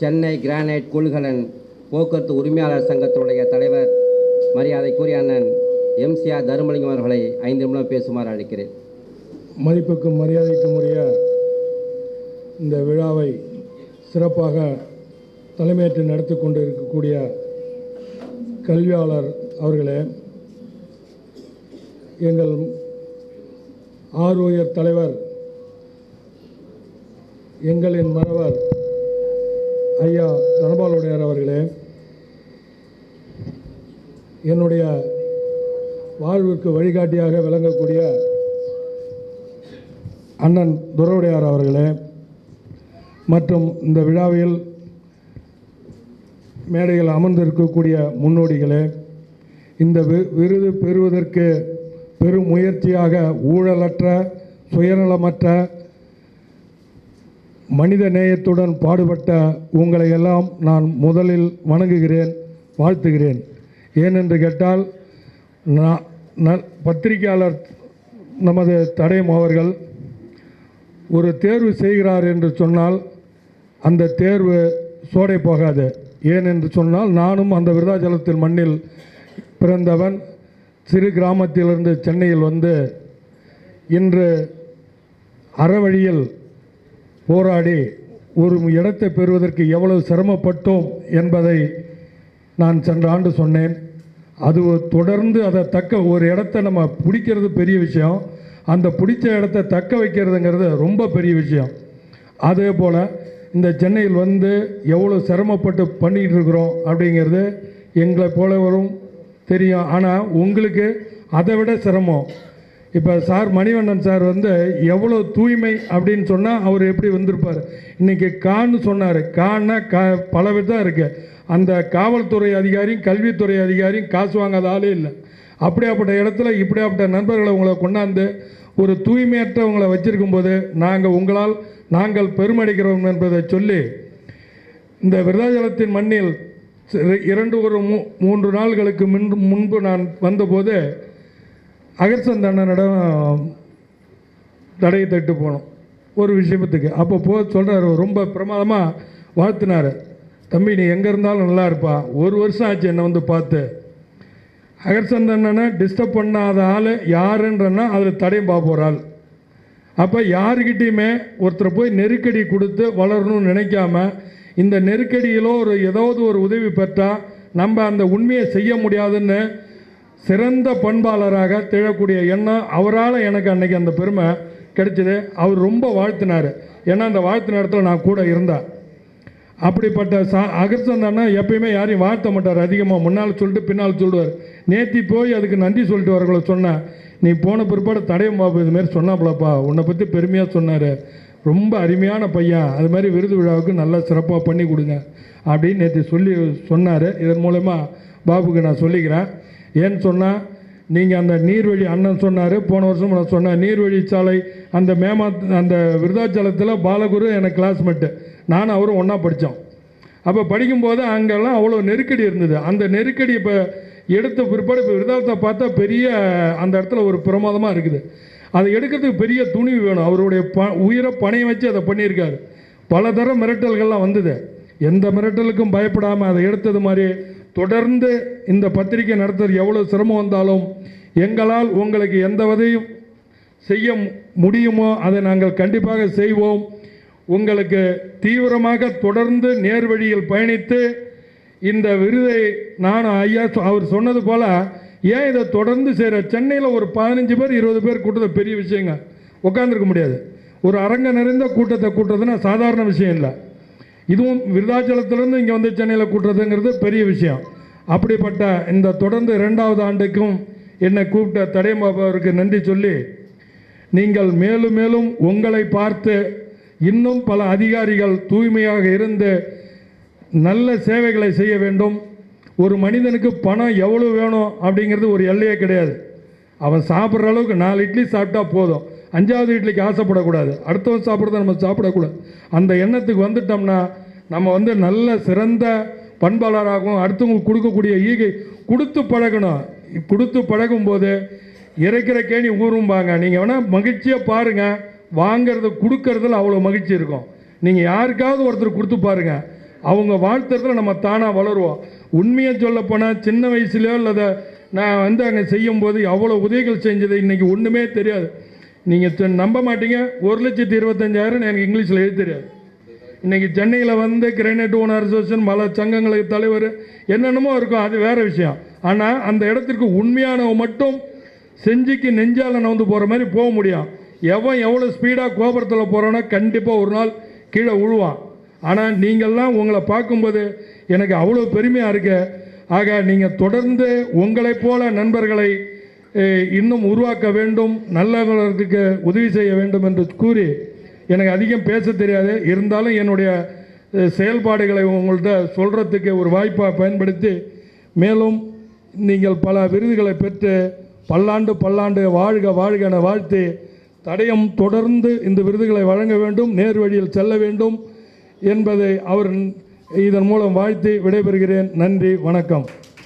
Chennai granite கொள்கலன் போக்குவரத்து உரிமையாளர் சங்கத்தினுடைய தலைவர் மரியாதைக்குரிய அண்ணன் எம்சிஆர் தருமலிங்கம் அவர்களை ஐந்து நிமிடம் பேசுமாறு அழைக்கிறேன். மதிப்புக்கும் மரியாதைக்கும் உரிய இந்த விழாவை சிறப்பாக தலைமையேற்று நடத்தி கொண்டு இருக்கக்கூடிய கல்வியாளர் அவர்களே எங்கள் ஆர்வயர் தலைவர் எங்களின் மறவர் ஐயா தனபாலுடையார் அவர்களே என்னுடைய வாழ்வுக்கு வழிகாட்டியாக விளங்கக்கூடிய அண்ணன் துரவுடையார் அவர்களே மற்றும் இந்த விழாவில் மேடையில் அமர்ந்திருக்கக்கூடிய முன்னோடிகளே இந்த விருது பெறுவதற்கு பெரும் முயற்சியாக ஊழலற்ற சுயநலமற்ற மனித நேயத்துடன் பாடுபட்ட உங்களை எல்லாம் நான் முதலில் வணங்குகிறேன் வாழ்த்துகிறேன். ஏனென்று கேட்டால் நான் ந- பத்திரிகையாளர் நமது தடயம் அவர்கள் ஒரு தேர்வு செய்கிறார் என்று சொன்னால் அந்த தேர்வு சோடை போகாது. ஏன் என்று சொன்னால் நானும் அந்த விருதாச்சலத்தின் மண்ணில் பிறந்தவன் சிறு கிராமத்திலிருந்து சென்னையில் வந்து இன்று அறவழியில் போராடி ஒரு இடத்தை பெறுவதற்கு எவ்வளவு சிரமப்பட்டோம் என்பதை நான் சென்ற ஆண்டு சொன்னேன். அது தொடர்ந்து அதை தக்க ஒரு இடத்த நம்ம பிடிக்கிறது பெரிய விஷயம். அந்த பிடிச்ச இடத்த தக்க வைக்கிறதுங்கிறது ரொம்ப பெரிய விஷயம். அதே போல் இந்த சென்னையில் வந்து எவ்வளோ சிரமப்பட்டு பண்ணிக்கிட்டு இருக்கிறோம் அப்படிங்கிறது எங்களை போலவரும் தெரியும். ஆனால் உங்களுக்கு அதை விட சிரமம். இப்போ சார் மணிவண்ணன் சார் வந்து எவ்வளோ தூய்மை அப்படின்னு சொன்னால் அவர் எப்படி வந்திருப்பார்? இன்றைக்கி கான்னு சொன்னார். கான்னா கா பல விதம் இருக்குது அந்த காவல்துறை அதிகாரியும் கல்வித்துறை அதிகாரியும் காசு வாங்காத ஆளே இல்லை. அப்படியாப்பட்ட இடத்துல இப்படியாப்பட்ட நண்பர்களை உங்களை கொண்டாந்து ஒரு தூய்மையற்றவங்களை வச்சிருக்கும் போது நாங்கள் உங்களால் நாங்கள் பெருமடைக்கிறோம் என்பதை சொல்லி இந்த விருதாச்சலத்தின் மண்ணில் இரண்டு ஒரு மூன்று நாள்களுக்கு முன்பு நான் வந்தபோது அகர்சந்த் அண்ணனிடம் தடையை தட்டு போனோம். ஒரு விஷயத்துக்கு. அப்போ போ சொல்கிறார் ரொம்ப பிரமாதமாக வாழ்த்தினார். தம்பி நீ எங்கே இருந்தாலும் நல்லா இருப்பா. ஒரு வருஷம் ஆச்சு என்னை வந்து பார்த்து. அகர்சந்த் அண்ணனை டிஸ்டர்ப் பண்ணாத ஆள் யாருன்றன்னா அதில் தடையும் பார்க்க ஆள். அப்போ யாருக்கிட்டேயுமே ஒருத்தர் போய் நெருக்கடி கொடுத்து வளரணும்னு நினைக்காம இந்த நெருக்கடியிலோ ஒரு ஏதாவது ஒரு உதவி பெற்றால் நம்ம அந்த உண்மையை செய்ய முடியாதுன்னு சிறந்த பண்பாளராக திகழக்கூடிய எண்ணம் அவரால் எனக்கு அன்னைக்கு அந்த பெருமை கிடைச்சிது. அவர் ரொம்ப வாழ்த்தினார். ஏன்னா அந்த வாழ்த்து நேரத்தில் நான் கூட இருந்தேன் அப்படிப்பட்ட சா அகர்சந்தானா அண்ணா எப்பயுமே யாரையும் வாழ்த்த மாட்டார் அதிகமாக முன்னால் சொல்லிட்டு பின்னால் சொல்லுவார். நேத்தி போய் அதுக்கு நன்றி சொல்லிட்டு வரவங்கள சொன்னேன் நீ போன பிற்பாடு தடயம் பாபு இது மாதிரி சொன்னாப்புலப்பா. உன்னை பற்றி பெருமையாக சொன்னார். ரொம்ப அருமையான பையன். அது மாதிரி விருது விழாவுக்கு நல்லா சிறப்பாக பண்ணி கொடுங்க. அப்படின்னு நேற்று சொல்லி சொன்னார். இதன் மூலமா பாபுக்கு நான் சொல்லிக்கிறேன். ஏன்னு சொன்னால் நீங்கள் அந்த நீர்வழி அண்ணன் சொன்னார் போன வருஷம் நான் சொன்னேன் நீர்வழி சாலை அந்த மேமா அந்த விருதாச்சலத்தில் பாலகுரு எனக்கு கிளாஸ்மேட்டு நானும் அவரும் ஒன்றா படித்தோம் அப்போ படிக்கும்போது அங்கெல்லாம் அவ்வளோ நெருக்கடி இருந்தது. அந்த நெருக்கடி இப்போ எடுத்த பிற்பாடு இப்போ விருதாச்சலத்தை பார்த்தா பெரிய அந்த இடத்துல ஒரு பிரமாதமாக இருக்குது. அதை எடுக்கிறதுக்கு பெரிய துணிவு வேணும். அவருடைய ப உயிரை பணையம் வச்சு அதை பண்ணியிருக்காரு. பல தர மிரட்டல்கள்லாம் வந்தது. எந்த மிரட்டலுக்கும் பயப்படாமல் அதை எடுத்தது மாதிரி தொடர்ந்து இந்த பத்திரிகை நடத்துறது எவ்வளோ சிரமம் வந்தாலும் எங்களால் உங்களுக்கு எந்த உதவியும் செய்ய முடியுமோ அதை நாங்கள் கண்டிப்பாக செய்வோம். உங்களுக்கு தீவிரமாக தொடர்ந்து நேர்வழியில் பயணித்து இந்த விருதை நான் ஐயா அவர் சொன்னது போல் ஏன் இதை தொடர்ந்து செய்கிற சென்னையில் ஒரு பதினஞ்சு பேர் இருபது பேர் கூட்டத்தை பெரிய விஷயங்க. உட்காந்துருக்க முடியாது. ஒரு அரங்க நிறைந்த கூட்டத்தை கூட்டுறதுன்னா சாதாரண விஷயம் இல்லை. இதுவும் விருதாச்சலத்திலேருந்து இங்கே வந்து சென்னையில் கூட்டுறதுங்கிறது பெரிய விஷயம். அப்படிப்பட்ட இந்த தொடர்ந்து இரண்டாவது ஆண்டுக்கும் என்னை கூப்பிட்ட தடையம்பாபு அவருக்கு நன்றி சொல்லி நீங்கள் மேலும் மேலும் உங்களை பார்த்து இன்னும் பல அதிகாரிகள் தூய்மையாக இருந்து நல்ல சேவைகளை செய்ய வேண்டும். ஒரு மனிதனுக்கு பணம் எவ்வளோ வேணும் அப்படிங்கிறது ஒரு எல்லையே கிடையாது. அவன் சாப்பிட்ற அளவுக்கு நாலு இட்லி சாப்பிட்டா போதும். அஞ்சாவது இட்லிக்கு ஆசைப்படக்கூடாது. அடுத்தவன் சாப்பிட்றத நம்ம சாப்பிடக்கூடாது. அந்த எண்ணத்துக்கு வந்துட்டோம்னா நம்ம வந்து நல்ல சிறந்த பண்பாளராகவும் அடுத்தவங்களுக்கு கொடுக்கக்கூடிய ஈகை கொடுத்து பழகணும். கொடுத்து பழகும்போது இறைக்கிற கேணி ஊரும்பாங்க நீங்கள் வேணால் மகிழ்ச்சியாக பாருங்கள் வாங்கிறது கொடுக்கறதுல அவ்வளோ மகிழ்ச்சி இருக்கும். நீங்கள் யாருக்காவது ஒருத்தர் கொடுத்து பாருங்கள் அவங்க வாழ்த்துறதுல நம்ம தானாக வளருவோம். உண்மையை சொல்லப்போனால் சின்ன வயசுலையோ இல்லை நான் வந்து அங்கே செய்யும்போது அவ்வளோ உதவிகள் செஞ்சது இன்றைக்கி ஒன்றுமே தெரியாது. நீங்கள் நம்ப மாட்டீங்க. ஒரு லட்சத்தி இருபத்தஞ்சாயிரம் எனக்கு இங்கிலீஷில் எழுதி தெரியாது இன்றைக்கி சென்னையில் வந்து கிரைனட் ஓனர் அசோசியேஷன் பல சங்கங்களுக்கு தலைவர் என்னென்னமோ இருக்கும் அது வேறு விஷயம். ஆனால் அந்த இடத்திற்கு உண்மையானவன் மட்டும் செஞ்சிக்கு நெஞ்சால நவுந்து போகிற மாதிரி போக முடியும். எவன் எவ்வளோ ஸ்பீடாக கோபுரத்தில் போகிறோன்னா கண்டிப்பாக ஒரு நாள் கீழே விழுவான் ஆனால் நீங்கள்லாம் உங்களை பார்க்கும்போது எனக்கு அவ்வளோ பெருமையாக இருக்கு. ஆக நீங்கள் தொடர்ந்து உங்களைப் போல நண்பர்களை இன்னும் உருவாக்க வேண்டும் நல்லவர்களுக்கு உதவி செய்ய வேண்டும் என்று கூறி எனக்கு அதிகம் பேச தெரியாது. இருந்தாலும் என்னுடைய செயல்பாடுகளை உங்கள்கிட்ட சொல்கிறதுக்கு ஒரு வாய்ப்பாக பயன்படுத்தி மேலும் நீங்கள் பல விருதுகளை பெற்று பல்லாண்டு பல்லாண்டு வாழ்க வாழ்க என வாழ்த்தி தடயம் தொடர்ந்து இந்த விருதுகளை வழங்க வேண்டும் நேர் வழியில் செல்ல வேண்டும் என்பதை அவர் இதன் மூலம் வாழ்த்தி விடைபெறுகிறேன். நன்றி வணக்கம்.